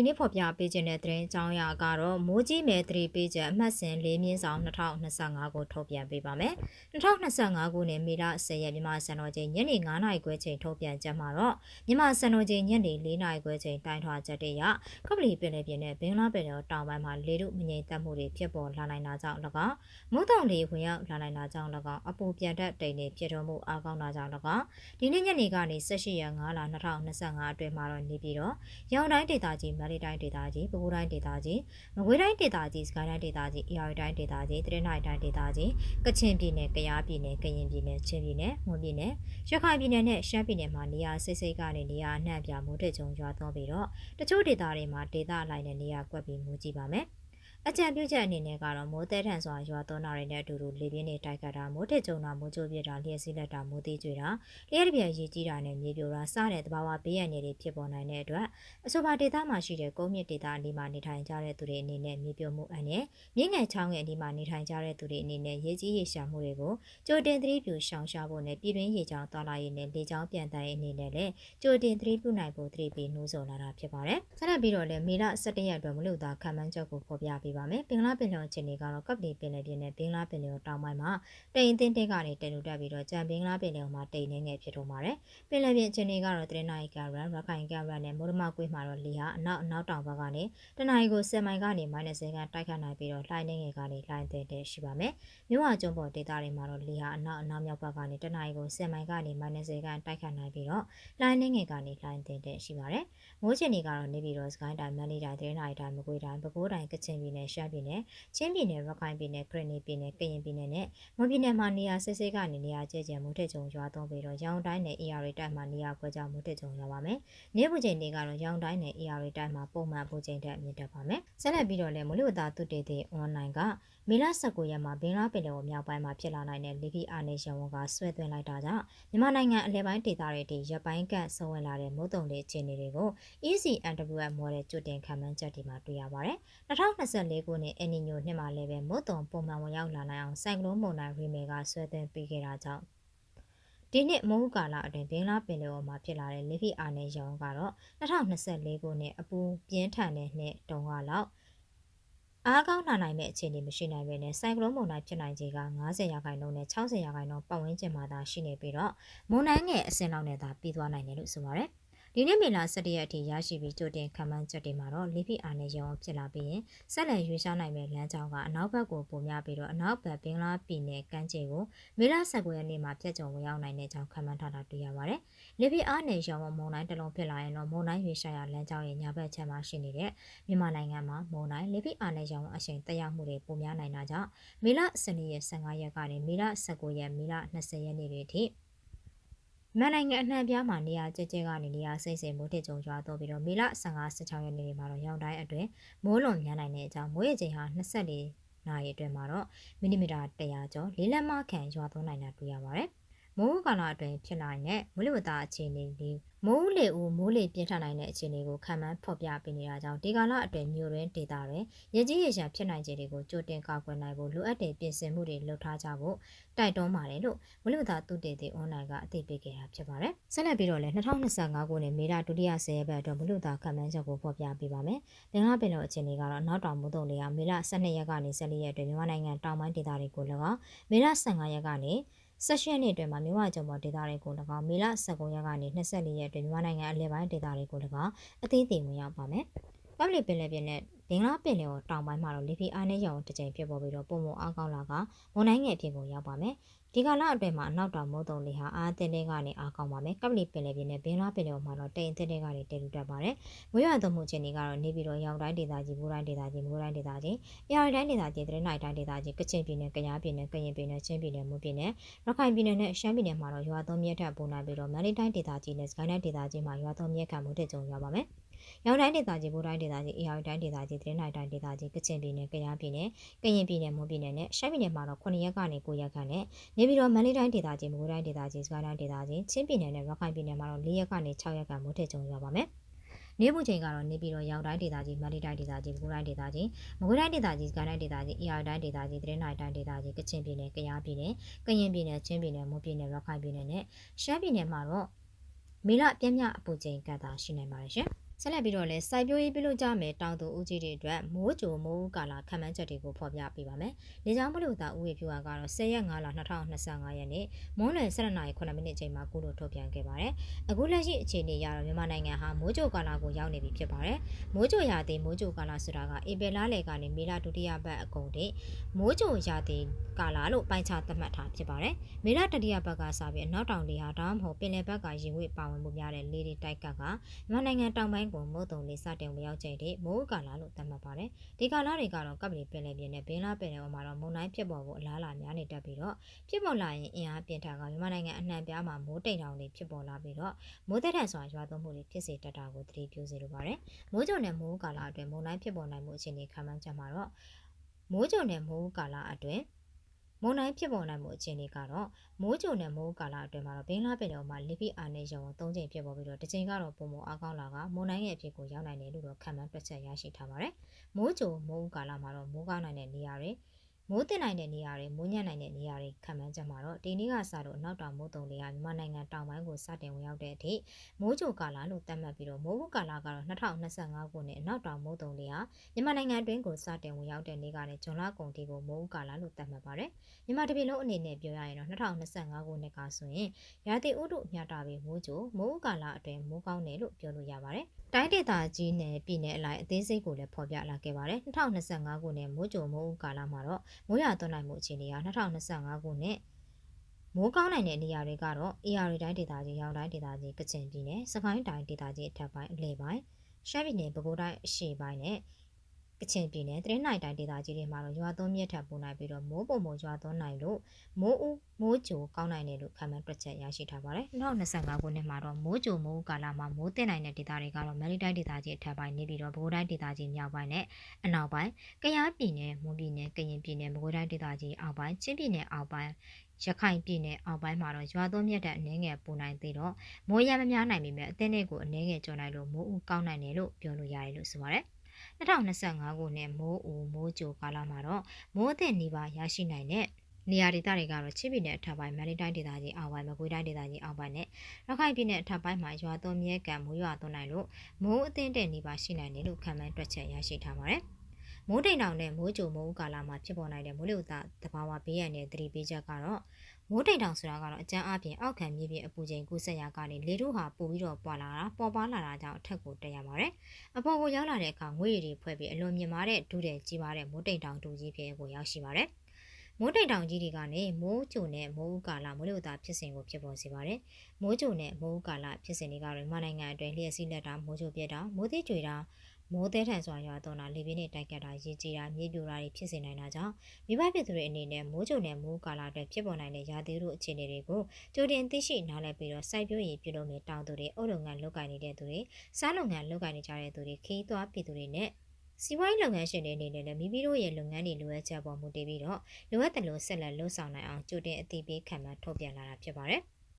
ဒီနေ့ဖော်ပြပေးခြင်းတဲ့သတင်းအကြောင်းအရာကတော့မိုးကြီးမဲသတိပေးချက်အမှတ်စဉ်၄မြင်းဆောင်2025ကိုထုတ်ပြန်ပေးပါမယ်။2025ခုနှစ်မေလ10ရက်မြန်မာစံတော်ချိန်ညနေ9:00နာရီခွဲချိန်ထုတ်ပြန်ချက်မှာတော့မြန်မာစံတော်ချိန်ညနေ4:00နာရီခွဲချိန်တိုင်ထွာချက်တွေရကပလီပင်လယ်ပြင်နဲ့ဘင်္ဂလားပင်လယ်တောင်ပိုင်းမှာလေထုမငြိမ်သက်မှုတွေဖြစ်ပေါ်လာနိုင်တာကြောင့်၎င်းမုတ်တုံလေဝင်ရောက်လာနိုင်တာကြောင့်၎င်းအပူပြန်တက်တိမ်တွေဖြစ်တော်မူအားကောင်းတာကြောင့်၎င်းဒီနေ့ညနေကနေ18ရက်5လ2025အတွင်းမှာတော့နေပြီးတော့ရောင်တိုင်းဒေသကြီးမလေးတိုင်းဒေသကြီးပဲခူးတိုင်းဒေသကြီးမကွေးတိုင်းဒေသကြီးစကိုင်းတိုင်းဒေသကြီးအေရတိုင်းဒေသကြီးတရနိုင်တိုင်းဒေသကြီးကချင်ပြည်နယ်ကယားပြည်နယ်ကရင်ပြည်နယ်ချင်းပြည်နယ်မွန်ပြည်နယ်ရခိုင်ပြည်နယ်နဲ့ရှမ်းပြည်နယ်မှာနေရာစိတ်စိတ်ကနေနေရာအနှံ့ပြမိုးထစ်ကြုံရွာသွန်းပြီးတော့တချို့ဒေသတွေမှာဒေသအလိုက်နဲ့နေရာကွက်ပြီးမူကြည့်ပါမယ်။ အကြံပြုချက်အနေနဲ့ကတော့မိုးတဲထန်စွာရွာသွန်းတာတွေနဲ့အတူတူလေပြင်းတွေတိုက်ခတ်တာမိုးထစ်ကြုံတာမိုးကြိုးပြတာလျှက်စီးလက်တာမိုးသေးကျွေတာလျှက်တပြက်ရေကြီးတာနဲ့မြေပြိုတာစတဲ့တဘာဝဘေးရန်တွေဖြစ်ပေါ်နိုင်တဲ့အတွက်အဆိုပါဒေသမှာရှိတဲ့ကုန်းမြင့်ဒေသအနီးမှာနေထိုင်ကြတဲ့သူတွေအနေနဲ့မြေပြိုမှုအန်နဲ့မြင့်ငယ်ချောင်းရဲ့အနီးမှာနေထိုင်ကြတဲ့သူတွေအနေနဲ့ရေကြီးရေရှာမှုတွေကိုကြိုတင်သတိပြုရှောင်ရှားဖို့နဲ့ပြည်တွင်းရေချောင်းသွားလာရေးနဲ့လေချောင်းပြန်တန်းရေးအနေနဲ့လည်းကြိုတင်သတိပြုနိုင်ဖို့သတိပေးနှိုးဆော်လာတာဖြစ်ပါတယ်။ဆက်လက်ပြီးတော့လည်းမေလ17ရက်အတွက်မလို့သာခံမှန်းချက်ကိုဖော်ပြပေးပါမယ်။ပင်္ဂလားပင်လယ်အခြေအနေကတော့ကပ်ပလီပင်လယ်ပြင်နဲ့ဘင်္ဂလားပင်လယ်တောင်ပိုင်းမှာတိမ်အင်းတင်းကနေတည်လူတက်ပြီးတော့ကြံဘင်္ဂလားပင်လယ်မှာတိမ်နေငယ်ဖြစ်တော့ပါတယ်။ပင်လယ်ပြင်အခြေအနေကတော့တရနိုင်ကရန်ရခိုင်ကရန်နဲ့မိုးရမကွေးမှာတော့လေဟာအနောက်အနောက်တောင်ဘက်ကနေတနင်္လာရီကို10မိုင်ကနေ -10 ခန့်တိုက်ခတ်နိုင်ပြီးတော့လှိုင်းနေငယ်ကနေလှိုင်းတဲ့တဲ့ရှိပါမယ်။မြို့ဟာကျွန်းပေါ်ဒေသတွေမှာတော့လေဟာအနောက်အနောက်မြောက်ဘက်ကနေတနင်္လာရီကို10မိုင်ကနေ -10 ခန့်တိုက်ခတ်နိုင်ပြီးတော့လှိုင်းနေငယ်ကနေလှိုင်းတဲ့တဲ့ရှိပါတယ်။မိုးချင်တွေကတော့နေပြီးတော့စကိုင်းတိုင်းမန္တလေးတိုင်းတရနိုင်တိုင်းမကွေးတိုင်းပဲခူးတိုင်းကချင်ပြည်နယ်ရှမ်းပြည်နယ်ချင်းပြည်နယ်ရခိုင်ပြည်နယ်ခရနီပြည်နယ်ကရင်ပြည်နယ်နဲ့မွန်ပြည်နယ်မှာနေရာစစ်စစ်ကနေနေရာကျကျမိုးထစ်ကြုံရွာသွန်းပြီးတော့ရောင်တိုင်းနဲ့ AR တိုင်းမှာနေရာခွဲခြားမိုးထစ်ကြုံရွာပါမယ်။နေ့ပူချိန်တွေကတော့ရောင်တိုင်းနဲ့ AR တိုင်းမှာပုံမှန်ပူချိန်တက်မြင့်တက်ပါမယ်။ဆက်လက်ပြီးတော့လည်းမလို့ဝတာတုတေတေ online က မေလ19ရက်မှာဘင်္ဂလားပင်လယ်အော်မြောက်ပိုင်းမှာဖြစ်လာနိုင်တဲ့လေပြင်းအာနေရှင်ဝန်ကဆွဲသွင်းလိုက်တာကြောင့်မြန်မာနိုင်ငံအလဲပိုင်းဒေသတွေတည်ရပ်ပိုင်းကဆွဝင်လာတဲ့မုတ်တုံတွေအခြေအနေတွေကို ECNWF မော်ဒယ်ကျွတ်တင်ခံမှန်းချက်တွေမှာတွေ့ရပါတယ်။2024ခုနှစ်အနီညိုနှစ်မှာလည်းပဲမုတ်တုံပုံမှန်ဝင်ရောက်လာနိုင်အောင်ဆိုင်ကလုန်းမုန်တိုင်းရီမေကဆွဲသွင်းပေးခဲ့တာကြောင့်ဒီနှစ်မိုးကာလအတွင်းဘင်္ဂလားပင်လယ်အော်မှာဖြစ်လာတဲ့လေဖိအားနဲ့ရောင်ကတော့2024ခုနှစ်အပူပြင်းထန်တဲ့နှစ်တုန်းကလောက် အားကောင်းလာနိုင်တဲ့အခြေအနေမရှိနိုင်ပေနဲ့ဆိုင်ကလုန်းမုန်တိုင်းဖြစ်နိုင်ခြေက90ရာခိုင်နှုန်းနဲ့60ရာခိုင်နှုန်းပတ်ဝန်းကျင်မှာသာရှိနေပြီးတော့မုန်တိုင်းငယ်အဆင့်လောက်နဲ့သာပြီးသွားနိုင်တယ်လို့ဆိုပါတယ်။ ဒီနေ့မေလ17ရက်အထိရရှိပြီးကြိုတင်ခံမှန်းချက်တွေမှာတော့လေဖိအားနဲ့ရောဖြစ်လာပြီးရင်ဆက်လက်ရွေးရှားနိုင်မဲ့လမ်းကြောင်းကအနောက်ဘက်ကိုပုံများပြီးတော့အနောက်ဘက်ဘင်္ဂလားပြည်နယ်ကမ်းခြေကိုမေလ19ရက်နေ့မှာပြတ်ကျုံဝင်ရောက်နိုင်တဲ့ကြောင်းခံမှန်းထားတာတွေ့ရပါတယ်။လေဖိအားနဲ့ရောမုန်တိုင်းတလုံးဖြစ်လာရင်တော့မုန်တိုင်းရွေးရှားရလမ်းကြောင်းရဲ့ညာဘက်ချက်မှာရှိနေတဲ့မြန်မာနိုင်ငံမှာမုန်တိုင်းလေဖိအားနဲ့ရောအရှိန်တက်ရောက်မှုတွေပုံများနိုင်တာကြောင့်မေလ12ရက်15ရက်ကနေမေလ19ရက်မေလ20ရက်နေ့တွေထိ မန်နိုင်ငံအနှံ့ပြားမှာနေရာကျကျကနေနေရာစိတ်စိမ်မိုးထစ်ကြုံရွာတော့ပြီးတော့မေလ15-16ရက်နေ့မှာတော့ရောင်တိုင်းအတွင်းမိုးလွန်များနိုင်တဲ့အကြောင်းမိုးရေချိန်ဟာ24နာရီအတွင်းမှာတော့မီလီမီတာ100ကျော်လေးလက်မခန့်ရွာသွန်းနိုင်တာတွေ့ရပါတယ်။ မိုးကာလအတွင်းဖြစ်လာတဲ့မိုးလေဝသအခြေအနေတွေမိုးလေဦးမိုးလေပြင်းထန်နိုင်တဲ့အခြေအနေကိုခံမှန်းဖော်ပြပေးနေတာကြောင့်ဒီကာလအတွင်းမြို့ရင်းဒေသတွင်ရကြီးရရှာဖြစ်နိုင်ခြေတွေကိုကြိုတင်ကာကွယ်နိုင်ဖို့လိုအပ်တဲ့ပြင်ဆင်မှုတွေလုပ်ထားကြဖို့တိုက်တွန်းပါတယ်လို့မလူသားသူတေတေအွန်လိုင်းကအသိပေးခဲ့တာဖြစ်ပါတယ်။ဆက်လက်ပြီးတော့လည်း2025ခုနှစ်မေလဒုတိယ10ရက်ပတ်အတွက်မလူသားခံမှန်းချက်ကိုဖော်ပြပေးပါမယ်။ဘင်္ဂလားပင်လယ်အခြေအနေကတော့နောက်တောင်မုတ်တုံလေးကမေလ12ရက်ကနေ14ရက်အတွင်းမြန်မာနိုင်ငံတောင်ပိုင်းဒေသတွေကို၎င်းမေလ15ရက်ကနေ ဆက်ရှင်နှစ်အတွင်းမှာမြဝကျုံပေါ်ဒေသတွေကို၎င်းမေလ19ရက်ကနေ24ရက်အတွင်းမြန်မာနိုင်ငံအလဲပိုင်းဒေသတွေကို၎င်းအသေးသေးဝင်ရောက်ပါမယ်။ပပလီပင်လယ်ပြင်နဲ့ ဘင်္ဂလားပင်လယ်ကိုတောင်ပိုင်းမှာတော့လေဖီအားနဲ့ရောင်တစ်ကြိမ်ပြပေါ်ပြီးတော့ပုံမအားကောင်းလာကမွန်တိုင်းငယ်အဖြစ်ကိုရောက်ပါမယ်။ဒီကာလအတွင်းမှာအနောက်တောင်မိုးတုံလေဟာအားတင်းတင်းကနေအားကောင်းပါမယ်။ကပလီပင်လယ်ပြင်နဲ့ဘင်္ဂလားပင်လယ်မှာတော့တိမ်တင်းတင်းကနေတည်လူတက်ပါတယ်။မွေးရသွမှုချင်းတွေကတော့နေပြီးတော့ရောင်တိုင်းဒေသကြီး၊မိုးတိုင်းဒေသကြီး၊မိုးတိုင်းဒေသကြီး၊ရာရီတိုင်းဒေသကြီး၊တရနိုင်တိုင်းဒေသကြီး၊ကချင်ပြည်နယ်၊ကယားပြည်နယ်၊ကရင်ပြည်နယ်၊ချင်းပြည်နယ်၊မွန်ပြည်နယ်၊ရခိုင်ပြည်နယ်နဲ့ရှမ်းပြည်နယ်မှာတော့ရွာသွန်းမြက်ထပ်ပုံနိုင်ပြီးတော့မန္တလေးတိုင်းဒေသကြီးနဲ့စကိုင်းတိုင်းဒေသကြီးမှာရွာသွန်းမြက်ခံမှုတက်ကြုံရွာပါမယ်။။ ရောင်တိုင်းဒေသကြီး၊ဘိုးတိုင်းဒေသကြီး၊အေရတိုင်းဒေသကြီး၊သတင်းနိုင်တိုင်းဒေသကြီး၊ကချင်ပြည်နယ်၊ကယားပြည်နယ်၊ကရင်ပြည်နယ်၊မွန်ပြည်နယ်နဲ့ရှမ်းပြည်နယ်မှာတော့9ရက်ကနေ9ရက်ခန့်နဲ့နေပြည်တော်မန္တလေးတိုင်းဒေသကြီး၊မကွေးတိုင်းဒေသကြီး၊စကိုင်းတိုင်းဒေသကြီး၊ချင်းပြည်နယ်နဲ့ရခိုင်ပြည်နယ်မှာတော့4ရက်ကနေ6ရက်ခန့်မိုးထစ်ကြုံရပါမယ်။နေပူချိန်ကတော့နေပြည်တော်ရောင်တိုင်းဒေသကြီးမန္တလေးတိုင်းဒေသကြီးပဲခူးတိုင်းဒေသကြီးမကွေးတိုင်းဒေသကြီးစကိုင်းတိုင်းဒေသကြီးအေရတိုင်းဒေသကြီးသတင်းနိုင်တိုင်းဒေသကြီးကချင်ပြည်နယ်ကယားပြည်နယ်ကရင်ပြည်နယ်ချင်းပြည်နယ်မွန်ပြည်နယ်ရခိုင်ပြည်နယ်နဲ့ရှမ်းပြည်နယ်မှာတော့မေလပြင်းပြအပူချိန်ကသာရှိနိုင်ပါတယ်ရှင်။ ဆက်လက်ပြီးတော့လည်းစိုက်ပျိုးရေးပြုလုပ်ကြမယ်တောင်သူဦးကြီးတွေအတွက်မိုးကြိုမိုးဦးကာလခံမှန်းချက်တွေကိုဖော်ပြပေးပါမယ်။လေကြောင်းဘလို့သာဦးဝေဖြူကကတော့10ရက်5လ2025ရက်နေ့မွန်းလွယ်7:09မိနစ်ချိန်မှာကုလို့ထုတ်ပြန်ခဲ့ပါတယ်။အခုလက်ရှိအခြေအနေအရတော့မြန်မာနိုင်ငံဟာမိုးကြိုကာလကိုရောက်နေပြီဖြစ်ပါတယ်။မိုးကြိုရာသီမိုးကြိုကာလဆိုတာကဧပြီလလယ်ကနေမေလဒုတိယပတ်အကုန်ထိမိုးကြိုရာသီကာလလို့ပိုင်းခြားသတ်မှတ်ထားဖြစ်ပါတယ်။မေလတတိယပတ်ကစပြီးအနောက်တောင်လေဟာဒါမှမဟုတ်ပင်လယ်ဘက်ကရင်ဝေးပါဝင်မှုများတဲ့လေတွေတိုက်ကကမြန်မာနိုင်ငံတောင်ပိုင်းကိုမုတ်တုံလေးစတင်ဝင်ရောက်ချိန်ထိမိုးကာလလို့သတ်မှတ်ပါတယ်။ဒီကာလတွေကတော့ကပ်ပလီပင်လယ်ပြင်နဲ့ဘင်းလားပင်လယ်ပေါ်မှာတော့မုန်တိုင်းဖြစ်ပေါ်ဖို့အလားအလာများနေတတ်ပြီးတော့ဖြစ်ပေါ်လာရင်အင်အားပြင်းထန်ကမြန်မာနိုင်ငံအနှံ့ပြားမှာမိုးတိမ်တောင်တွေဖြစ်ပေါ်လာပြီးတော့မိုးသက်ထန်စွာရွာသွန်းမှုတွေဖြစ်စေတတ်တာကိုသတိပြုစေလိုပါတယ်။မိုးကြုံနဲ့မိုးကာလအတွင်းမုန်တိုင်းဖြစ်ပေါ်နိုင်မှုအခြေအနေခံမှန်းချက်မှာတော့မိုးကြုံနဲ့မိုးကာလအတွင်း မုန်တိုင်းဖြစ်ပေါ်နိုင်မှုအခြေအနေကတော့မိုးကြုံတဲ့မိုးကာလအတွင်းမှာတော့ဘင်းလားပင်တော်မှာလီပီအာနေရုံ၃ချိန်ဖြစ်ပေါ်ပြီးတော့တစ်ချိန်ကတော့ပုံမအားကောင်းလာကမုန်တိုင်းရဲ့အဖြစ်ကိုရောက်နိုင်တယ်လို့တော့ခံမှန်းတွက်ချက်ရရှိထားပါတယ်။မိုးကြုံမိုးကာလမှာတော့မိုးကောင်းနိုင်တဲ့နေရာတွေ မိုးတင်နိုင်တဲ့နေရာတွေမိုးညံ့နိုင်တဲ့နေရာတွေခံမှန်းချက်မှာတော့ဒီနေ့ကစတော့အနောက်တောင်မိုးတုံတွေကမြန်မာနိုင်ငံတောင်ပိုင်းကိုစတင်ဝင်ရောက်တဲ့အထိမိုးကြိုကာလလို့သတ်မှတ်ပြီးတော့မိုးဘူးကာလကတော့2025ခုနှစ်အနောက်တောင်မိုးတုံတွေဟာမြန်မာနိုင်ငံအတွင်းကိုစတင်ဝင်ရောက်တဲ့နေ့ကနေဇွန်လကုန်ထိကိုမိုးဘူးကာလလို့သတ်မှတ်ပါတယ်။မြန်မာတပြည်လုံးအနေနဲ့ပြောရရင်တော့2025ခုနှစ်ကဆိုရင်ရာသီဥတုအမြတာပြီးမိုးကြိုမိုးဘူးကာလအတွင်းမိုးကောင်းတယ်လို့ပြောလို့ရပါတယ်။ တိုင်းဒေသကြီးနယ်ပြည်နယ်အလိုက်အသေးစိတ်ကိုလည်းဖော်ပြလာခဲ့ပါတယ်2025ခုနှစ်မိုးကြိုမိုးဦးကာလမှာတော့မိုးရွာသွန်းနိုင်မှုအခြေအနေက2025ခုနှစ်မိုးကောင်းနိုင်တဲ့နေရာတွေကတော့ AR တိုင်းဒေသကြီးရောင်တိုင်းဒေသကြီးကချင်ပြည်နယ်စကိုင်းတိုင်းဒေသကြီးအထက်ပိုင်းအလယ်ပိုင်းရှမ်းပြည်နယ်ပဲခူးတိုင်းအရှေ့ပိုင်းနဲ့ ကချင်ပြည်နယ်တရင်းနိုင်တိုင်းဒေသကြီးတွေမှာတော့ရွာသွန်းမြစ်ထပ်ပိုနိုင်ပြီးတော့မိုးပုံမိုးရွာသွန်းနိုင်လို့မိုးဦးမိုးကြိုကောင်းနိုင်တယ်လို့ခံမှန်းတွက်ချက်ရရှိထားပါတယ်2025ခုနှစ်မှာတော့မိုးကြိုမိုးကာလမှာမိုးတင်နိုင်တဲ့ဒေသတွေကတော့မန္တလေးတိုင်းဒေသကြီးအထက်ပိုင်းနေပြီးတော့ပဲခူးတိုင်းဒေသကြီးမြောက်ပိုင်းနဲ့အနောက်ပိုင်းကယားပြည်နယ်မွန်ပြည်နယ်ကရင်ပြည်နယ်ပဲခူးတိုင်းဒေသကြီးအောက်ပိုင်းချင်းပြည်နယ်အောက်ပိုင်းရခိုင်ပြည်နယ်အောက်ပိုင်းမှာတော့ရွာသွန်းမြတ်တဲ့အနှဲငယ်ပူနိုင်သေးတော့မိုးရမများနိုင်ပေမဲ့အသင်းတွေကိုအနှဲငယ်ကျော်နိုင်လို့မိုးဦးကောင်းနိုင်တယ်လို့ပြောလို့ရတယ်လို့ဆိုပါတယ်။ 2025ခုနှစ်မိုးဦးမိုးကြိုကာလမှာတော့မိုးအသင့်နေပါရရှိနိုင်တဲ့နေရာဒေသတွေကတော့ချစ်ပြည်နယ်အထက်ပိုင်းမန္တလေးတိုင်းဒေသကြီးအောက်ပိုင်းမကွေးတိုင်းဒေသကြီးအောက်ပိုင်းနဲ့ရခိုင်ပြည်နယ်အထက်ပိုင်းမှာရွာသွန်းမြဲကံမိုးရွာသွန်းနိုင်လို့မိုးအသင့်တဲ့နေပါရှိနိုင်တယ်လို့ခံမှန်းတွက်ချက်ရရှိထားပါတယ်။ မိုးတိမ်တောင်နဲ့မိုးကြိုမိုးကာလမှာဖြစ်ပေါ်နိုင်တဲ့မိုးလေဝသသဘာဝဘေးရန်တဲ့သတိပေးချက်ကတော့မိုးတိမ်တောင်ဆိုတာကတော့အကျန်းအပြင်အောက်ခံမြေပြင်အပူချိန်ကူးဆက်ရာကနေလေတို့ဟာပိုပြီးတော့ပွာလာတာပေါ်ပါလာတာကြောင့်အထက်ကိုတက်ရပါတယ်။အပေါ်ကိုရောက်လာတဲ့အခါငွေရည်တွေဖွဲ့ပြီးအလွန်မြင့်မားတဲ့ဒုတဲ့ကြီးပါတဲ့မိုးတိမ်တောင်တူကြီးဖြစ်ကိုရောက်ရှိပါတယ်။မိုးတိမ်တောင်ကြီးတွေကနေမိုးကြုံနဲ့မိုးဦးကာလမိုးလေဝသဖြစ်စဉ်ကိုဖြစ်ပေါ်စေပါတယ်။မိုးကြုံနဲ့မိုးဦးကာလဖြစ်စဉ်တွေကတော့မြန်မာနိုင်ငံအတွင်းလျှက်စီးလက်တာမိုးကြိုပြတာမိုးသီးကြွေတာ မိုးသေးထန်စွာရွာသွန်းတာလေပြင်းနဲ့တိုက်ကတ်တာရေကြီးတာမြေပြိုတာတွေဖြစ်စေနိုင်တာကြောင့်မိဘပြည်သူတွေအနေနဲ့မိုးကြုံနဲ့မိုးကာလအတွက်ဖြစ်ပေါ်နိုင်တဲ့ရာသီဥတုအခြေအနေတွေကိုကြိုတင်သိရှိနားလည်ပြီးတော့စိုက်ပျိုးရေးပြုလုပ်မယ့်တောင်သူတွေအုပ်လုပ်ငန်းလုပ်ကိုင်နေတဲ့သူတွေစားလုပ်ငန်းလုပ်ကိုင်နေကြတဲ့သူတွေခီးသွွားပြည်သူတွေနဲ့စီးပွားရေးလုပ်ငန်းရှင်တွေအနေနဲ့လည်းမိမိတို့ရဲ့လုပ်ငန်းတွေလိုအပ်ချက်ပေါ်မူတည်ပြီးတော့လိုအပ်တယ်လို့ဆက်လက်လှုပ်ဆောင်နိုင်အောင်ကြိုတင်အသိပေးခံမှထုတ်ပြန်လာတာဖြစ်ပါတယ်။